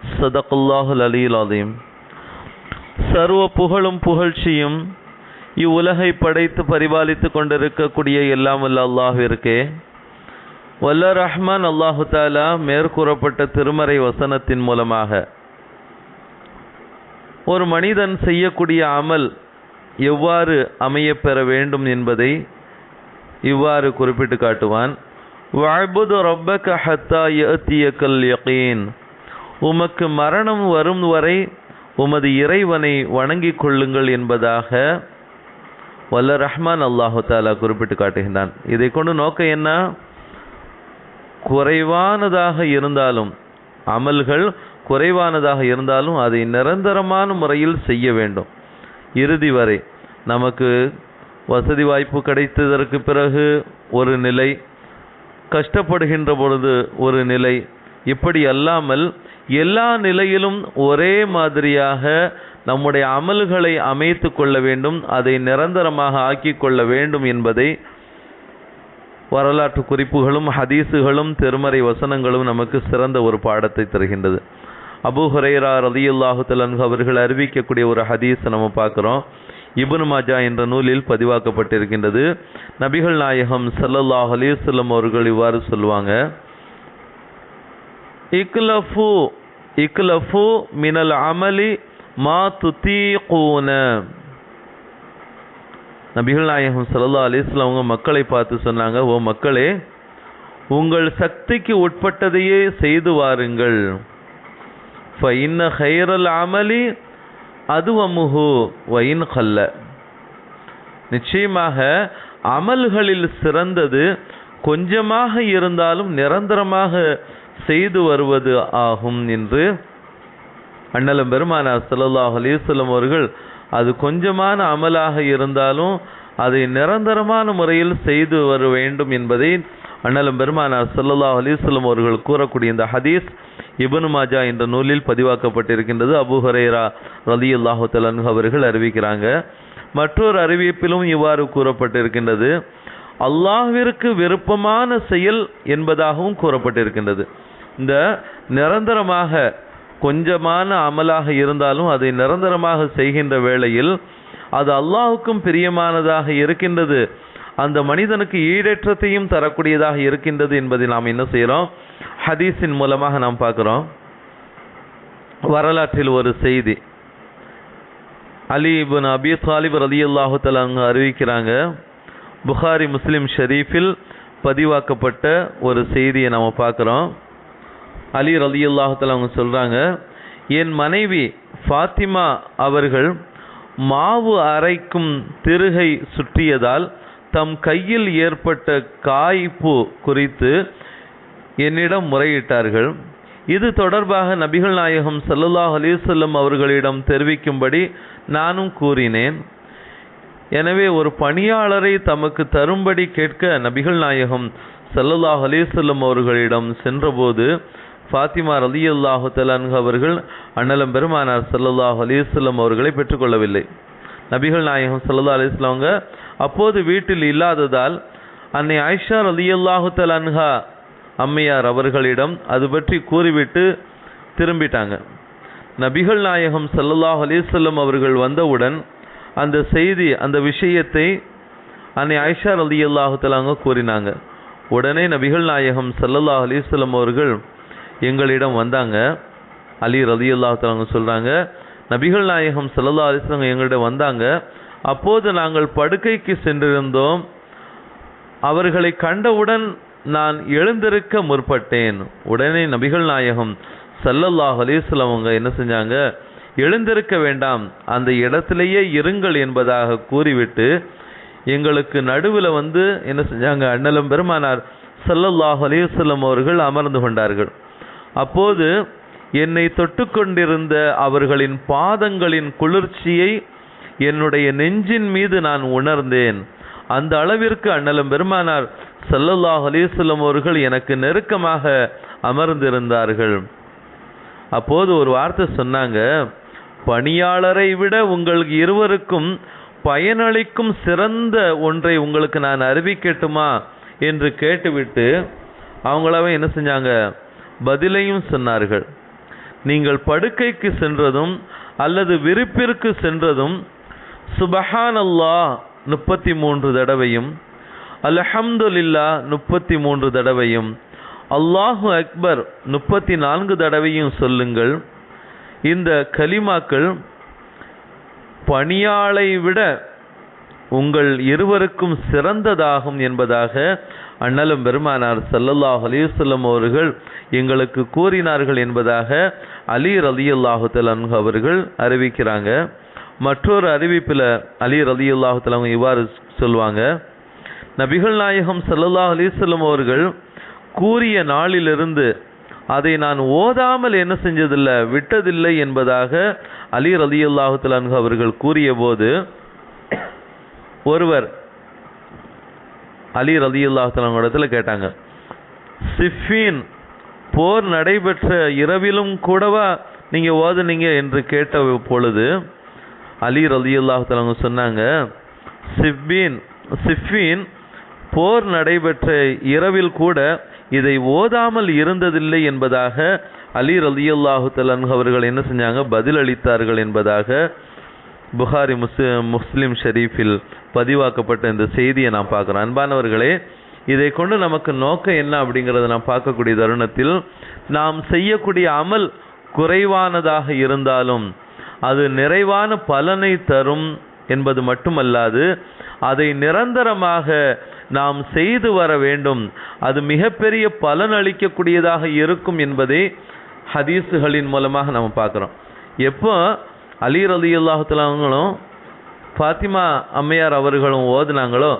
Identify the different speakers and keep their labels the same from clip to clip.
Speaker 1: சதகுல்லாஹுல் அலியுல் அதீம் சர்வ புகழும் புகழ்ச்சியும் இவ்வுலகை படைத்து பரிபாலித்து கொண்டிருக்கக்கூடிய எல்லாம் வல்ல அல்லாஹிற்கே. வல்ல ரஹ்மான் அல்லாஹு தாலா மேற்கூறப்பட்ட திருமறை வசனத்தின் மூலமாக. ஒரு மனிதன் செய்யக்கூடிய அமல் எவ்வாறு அமையப்பெற வேண்டும் என்பதை இவ்வாறு குறிப்பிட்டு காட்டுவான். வாழ்புது ரொப்பக ஹத்தா யத்தியக்கல் யகீன். உமக்கு மரணம் வரும் வரை உமது இறைவனை வணங்கிக் கொள்ளுங்கள் என்பதாக வல்ல ரஹ்மான் அல்லாஹு தாலா குறிப்பிட்டு காட்டுகின்றான். இதை கொண்டு நோக்கம் என்ன? குறைவானதாக இருந்தாலும் அமல்கள் குறைவானதாக இருந்தாலும் அதை நிரந்தரமான முறையில் செய்ய வேண்டும். இறுதி வரை நமக்கு வசதி வாய்ப்பு கிடைத்ததற்கு பிறகு ஒரு நிலை கஷ்டப்படுகின்ற பொழுது ஒரு நிலை இப்படி அல்லாமல் எல்லா நிலையிலும் ஒரே மாதிரியாக நம்முடைய அமல்களை அமைத்து கொள்ள வேண்டும் அதை நிரந்தரமாக ஆக்கி கொள்ள வேண்டும் என்பதை வரலாற்று குறிப்புகளும் ஹதீஸுகளும் திருமறை வசனங்களும் நமக்கு சிறந்த ஒரு பாடத்தை தருகின்றது. அபு ஹுரேரா ரதியுல்லாஹு தலன்கு அவர்கள் அறிவிக்கக்கூடிய ஒரு ஹதீஸ் நம்ம பார்க்குறோம். இபுன் மாஜா என்ற நூலில் பதிவாக்கப்பட்டிருக்கின்றது. நபிகள் நாயகம் சல்லல்லாஹ் அலிசல்லம் அவர்கள் இவ்வாறு சொல்லுவாங்க இக்லஃபு இக்லஃபு மினல் அமலி மா துத்தீகூன. நபிகள் நாயகம் சல்லா அலிஸ்லாம் அவங்க மக்களை பார்த்து சொன்னாங்க ஓ மக்களே உங்கள் சக்திக்கு உட்பட்டதையே செய்து வாருங்கள். ஃபைன் ஹைரல் அமலி அது அமுகு வைன் கல்ல. நிச்சயமாக அமல்களில் சிறந்தது கொஞ்சமாக இருந்தாலும் நிரந்தரமாக செய்து வருவது ஆகும் என்று அண்ணலம் பெருமானார் சல்லாஹ் அலிசல்லம் அவர்கள் அது கொஞ்சமான அமலாக இருந்தாலும் அதை நிரந்தரமான முறையில் செய்து வர வேண்டும் என்பதை அண்ணலம் பெருமானார் சல்லல்லாஹ் அலிஸ்லம் அவர்கள் கூறக்கூடிய இந்த ஹதீஸ் இபனு மாஜா என்ற நூலில் பதிவாக்கப்பட்டிருக்கின்றது. அபு ஹரேரா ரலி அல்லாஹு தலன் அவர்கள் அறிவிக்கிறாங்க. மற்றொரு அறிவிப்பிலும் இவ்வாறு கூறப்பட்டிருக்கின்றது. அல்லாஹிற்கு விருப்பமான செயல் என்பதாகவும் கூறப்பட்டிருக்கின்றது. இந்த நிரந்தரமாக கொஞ்சமான அமலாக இருந்தாலும் அதை நிரந்தரமாக செய்கின்ற வேளையில் அது அல்லாஹுக்கும் பிரியமானதாக இருக்கின்றது. அந்த மனிதனுக்கு ஈடேற்றத்தையும் தரக்கூடியதாக இருக்கின்றது என்பதை நாம் என்ன செய்கிறோம் ஹதீஸின் மூலமாக நாம் பார்க்குறோம். வரலாற்றில் ஒரு செய்தி. அலி இபின் அபி தாலிப் ரதி அல்லாஹு அங்கு அறிவிக்கிறாங்க புகாரி முஸ்லிம் ஷெரீஃபில் பதிவாக்கப்பட்ட ஒரு செய்தியை நம்ம பார்க்குறோம். அலி ரலி அல்லாஹத்தில் அவங்க சொல்கிறாங்க என் மனைவி ஃபாத்திமா அவர்கள் மாவு அரைக்கும் திருகை சுற்றியதால் தம் கையில் ஏற்பட்ட காய்ப்பு குறித்து என்னிடம் முறையிட்டார்கள். இது தொடர்பாக நபிகள் நாயகம் சல்லுல்லாஹ் அலிசல்லம் அவர்களிடம் தெரிவிக்கும்படி நானும் கூறினேன். எனவே ஒரு பணியாளரை தமக்கு தரும்படி கேட்க நபிகள் நாயகம் சல்லுல்லாஹ் அலிசல்லம் அவர்களிடம் சென்றபோது ஃபாத்திமா ரலி அல்லாஹு தலான்கு அவர்கள் அண்ணலம் பெருமானார் சல்லுல்லாஹ் அலிஸ்லம் அவர்களை பெற்றுக்கொள்ளவில்லை. நபிகள் நாயகம் சல்லா அலிஸ்லாங்க அப்போது வீட்டில் இல்லாததால் அன்னை ஆயிஷா ரலி அல்லாஹு தலான்ஹா அம்மையார் அவர்களிடம் அது பற்றி கூறிவிட்டு திரும்பிட்டாங்க. நபிகள் நாயகம் சல்லல்லாஹ் அலிசல்லம் அவர்கள் வந்தவுடன் அந்த செய்தி அந்த விஷயத்தை அன்னை ஆயிஷா ரலி அல்லாஹு தலாங்க கூறினாங்க. உடனே நபிகள் நாயகம் சல்லல்லாஹ் அலிஸ்லம் அவர்கள் எங்களிடம் வந்தாங்க. அலி ரலி சொல்கிறாங்க நபிகள் நாயகம் சல்லல்லா அலிஸ்லாங்க எங்களிடம் வந்தாங்க. அப்போது நாங்கள் படுக்கைக்கு சென்றிருந்தோம். அவர்களை கண்டவுடன் நான் எழுந்திருக்க முற்பட்டேன். உடனே நபிகள் நாயகம் சல்லல்லாஹ் அலிஸ்லாம் அவங்க என்ன செஞ்சாங்க? எழுந்திருக்க வேண்டாம். அந்த இடத்திலேயே இருங்கள் என்பதாக கூறிவிட்டு எங்களுக்கு நடுவில் வந்து என்ன செஞ்சாங்க? அண்ணலம் பெருமானார் சல்லல்லாஹ் அலிவசல்லம் அவர்கள் அமர்ந்து கொண்டார்கள். அப்போது என்னை தொட்டுக்கொண்டிருந்த அவர்களின் பாதங்களின் குளிர்ச்சியை என்னுடைய நெஞ்சின் மீது நான் உணர்ந்தேன். அந்த அளவிற்கு அண்ணலம் பெருமானார் சல்லல்லாஹ் அலைஹி அவர்கள் எனக்கு நெருக்கமாக அமர்ந்திருந்தார்கள். அப்போது ஒரு வார்த்தை சொன்னாங்க பணியாளரை விட உங்களுக்கு இருவருக்கும் பயனளிக்கும் சிறந்த ஒன்றை உங்களுக்கு நான் அறிவிக்கட்டுமா? என்று கேட்டுவிட்டு அவங்களாவே என்ன செஞ்சாங்க பதிலையும் சொன்னார்கள். நீங்கள் படுக்கைக்கு சென்றதும் அல்லது விருப்பிற்கு சென்றதும் சுபஹானல்லா முப்பத்தி மூன்று தடவையும் அலஹம்துல்லா முப்பத்தி மூன்று தடவையும் அல்லாஹு அக்பர் முப்பத்தி நான்கு தடவையும் சொல்லுங்கள். இந்த கலிமாக்கள் பணியாளை விட உங்கள் இருவருக்கும் சிறந்ததாகும் என்பதாக அண்ணலும் பெருமானார் ஸல்லல்லாஹு அலிசல்லம் அவர்கள் எங்களுக்கு கூறினார்கள் என்பதாக அலி ரலியல்லாஹு தஆலா அவர்கள் அறிவிக்கிறாங்க. மற்றொரு அறிவிப்பில் அலி ரலியல்லாஹு தஆலா இவ்வாறு சொல்வாங்க. நபிகள் நாயகம் ஸல்லல்லாஹு அலிசல்லம் அவர்கள் கூறிய நாளிலிருந்து அதை நான் ஓதாமல் என்ன செஞ்சதில்லை விட்டதில்லை என்பதாக அலி ரலியல்லாஹு தஆலா அவர்கள் கூறியபோது ஒருவர் அலி ரலியல்லாஹு இடத்துல கேட்டாங்க. சிஃபீன் போர் நடைபெற்ற இரவிலும் கூடவா நீங்கள் ஓதுனீங்க என்று கேட்ட பொழுது அலி ரதி தஆலா சொன்னாங்க சிஃபீன் சிஃபீன் போர் நடைபெற்ற இரவில் கூட இதை ஓதாமல் இருந்ததில்லை என்பதாக அலி ரலியல்லாஹு தஆலா அவர்கள் என்ன செஞ்சாங்க? பதிலளித்தார்கள் என்பதாக புகாரி முஸ் முஸ்லிம் ஷெரீஃபில் பதிவாக்கப்பட்ட இந்த செய்தியை நாம் பார்க்குறோம். அன்பானவர்களே இதை கொண்டு நமக்கு நோக்கம் என்ன அப்படிங்கிறத நாம் பார்க்கக்கூடிய தருணத்தில் நாம் செய்யக்கூடிய அமல் குறைவானதாக இருந்தாலும் அது நிறைவான பலனை தரும் என்பது மட்டுமல்லாது அதை நிரந்தரமாக நாம் செய்து வர வேண்டும். அது மிகப்பெரிய பலன் அளிக்கக்கூடியதாக இருக்கும் என்பதை ஹதீஸுகளின் மூலமாக நம்ம பார்க்குறோம். எப்போ அலி ரலி ஃபாத்திமா அம்மையார் அவர்களும் ஓதுனாங்களோ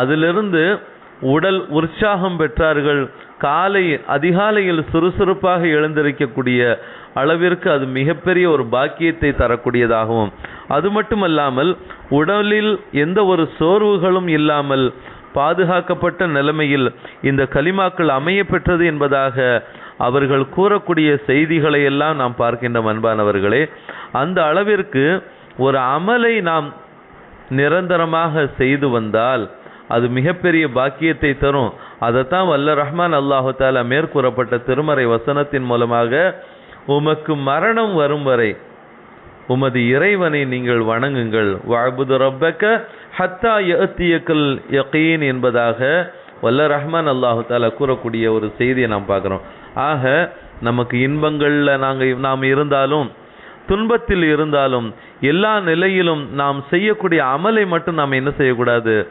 Speaker 1: அதிலிருந்து உடல் உற்சாகம் பெற்றார்கள். காலை அதிகாலையில் சுறுசுறுப்பாக எழுந்திருக்கக்கூடிய அளவிற்கு அது மிகப்பெரிய ஒரு பாக்கியத்தை தரக்கூடியதாகவும் அது மட்டுமல்லாமல் உடலில் எந்த ஒரு சோர்வுகளும் இல்லாமல் பாதுகாக்கப்பட்ட நிலைமையில் இந்த கலிமாக்கள் அமைய பெற்றது என்பதாக அவர்கள் கூறக்கூடிய செய்திகளை எல்லாம் நாம் பார்க்கின்ற அன்பானவர்களே. அந்த அளவிற்கு ஒரு அமலை நாம் நிரந்தரமாக செய்து வந்தால் அது மிகப்பெரிய பாக்கியத்தை தரும். அதைத்தான் வல்ல ரஹ்மான் அல்லாஹு தாலா மேற்கூறப்பட்ட திருமறை வசனத்தின் மூலமாக உமக்கு மரணம் வரும் வரை உமது இறைவனை நீங்கள் வணங்குங்கள். வாழ்புது ரப்பக்க ஹத்தா யத்தியக்கல் யக்கீன் என்பதாக வல்ல ரஹ்மான் அல்லாஹு தாலா கூறக்கூடிய ஒரு செய்தியை நாம் பார்க்குறோம். ஆக நமக்கு இன்பங்களில் நாங்கள் நாம் இருந்தாலும் துன்பத்தில் இருந்தாலும் எல்லா நிலையிலும் நாம் செய்யக்கூடிய அமலை மட்டும் நாம் என்ன செய்யக்கூடாது?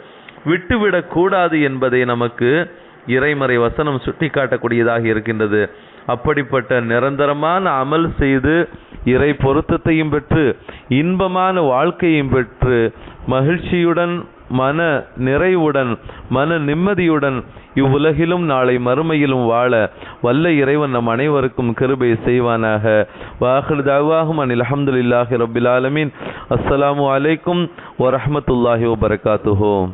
Speaker 1: விட்டுவிடக்கூடாது என்பதை நமக்கு இறைமறை வசனம் சுட்டிக்காட்டக்கூடியதாக இருக்கின்றது. அப்படிப்பட்ட நிரந்தரமான அமல் செய்து இறை பொருத்தத்தையும் பெற்று இன்பமான வாழ்க்கையும் பெற்று மகிழ்ச்சியுடன் மன நிறைவுடன் மன நிம்மதியுடன் இவ்வுலகிலும் நாளை மறுமையிலும் வாழ வல்ல இறைவன் நம் அனைவருக்கும் கிருபை செய்வானாக. வாஹிர் தாவாகும் அனில் அஹமதுல்லாஹி ரபில் ஆலமீன். அஸ்ஸலாமு அலைக்கும் வரஹமத்துல்லாஹி வபரகாத்துஹோ.